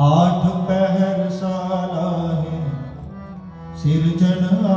ਆਠ ਪਹਿਰ ਸਾਲਾਹੇ ਸਿਰਜਣ ਆ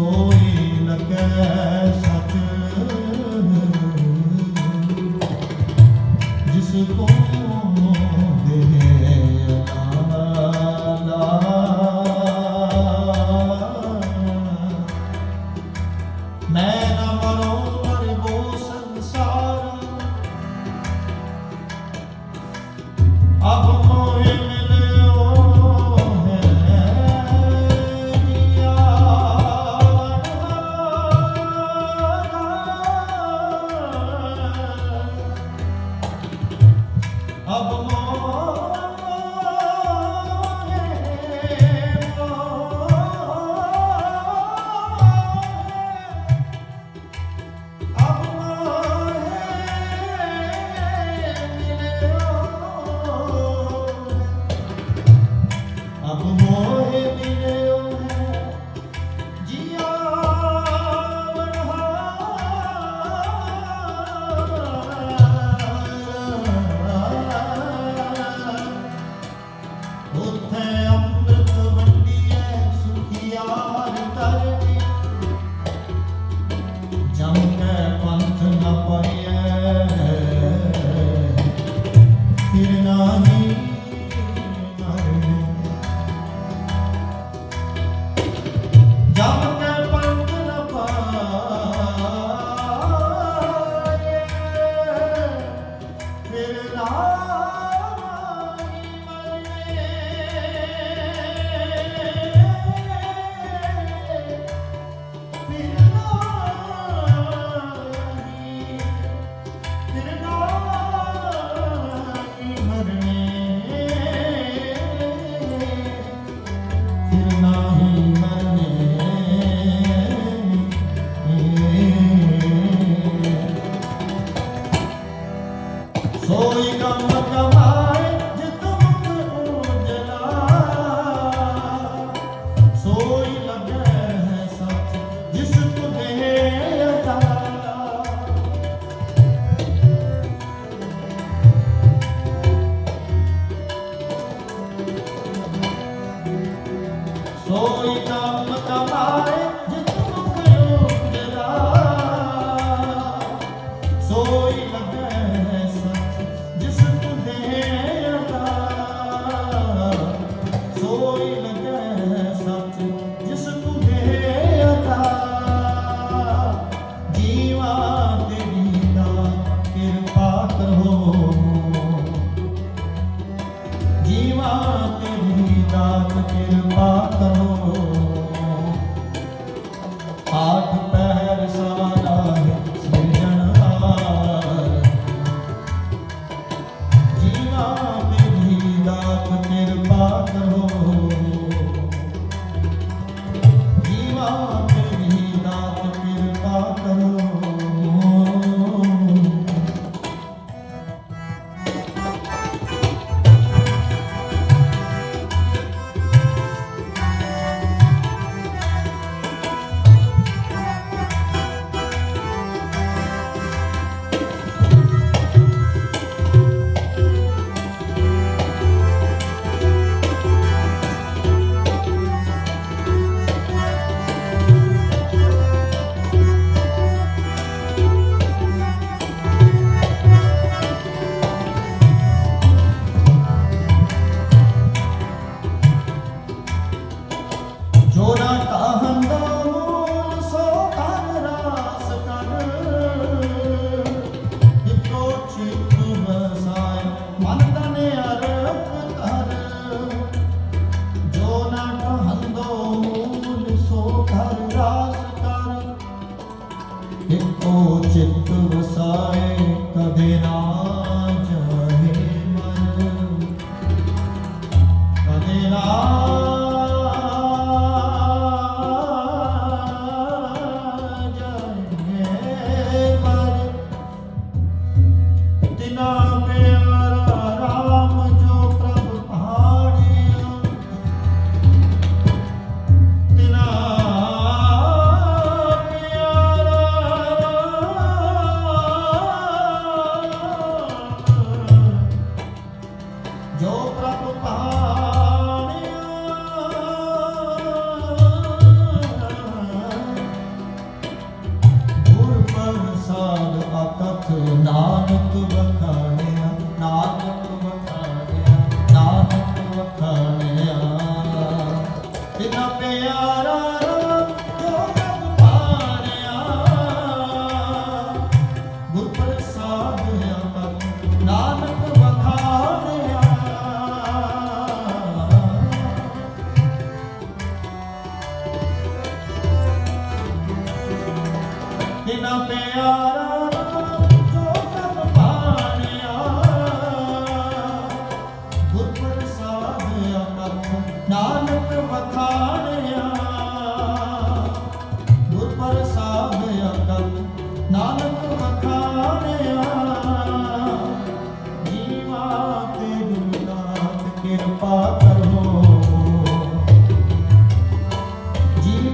ਸੋਈ ਲਗੈ ਸੱਚ। ਜਿਸ ਕੋ ਹੋਈ ਕੰਮ ਕਮਾਏ ਜਿਤ ਮੁਖ ਉਜਲਾ ਸੋਈ ਲੱਗੇ ਜਿਸ ਤੁ ਸੋਈ ਕੰਮ ਕਮਾਏ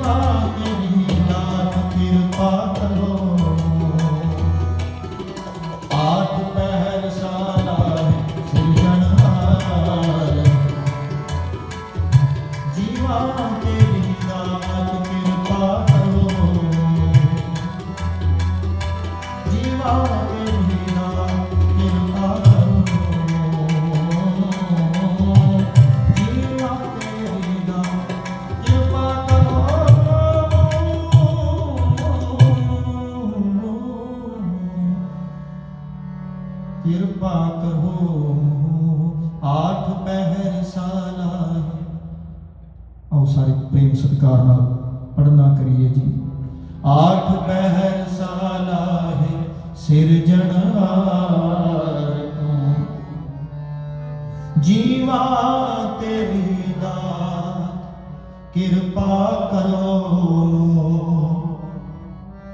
Allah ਕਿਰਪਾ ਕਰੋ ਆਠ ਪਹਿਰ ਸਾਲਾ ਆਓ ਸਾਰੇ ਪ੍ਰੇਮ ਸਤਿਕਾਰ ਨਾਲ ਪੜਨਾ ਕਰੀਏ ਜੀ। ਆਠ ਪਹਿਰ ਸਾਲਾ ਹੈ ਸਿਰਜਣ ਹਾਰ ਤੇਰੀ ਦਾ ਕਿਰਪਾ ਕਰੋ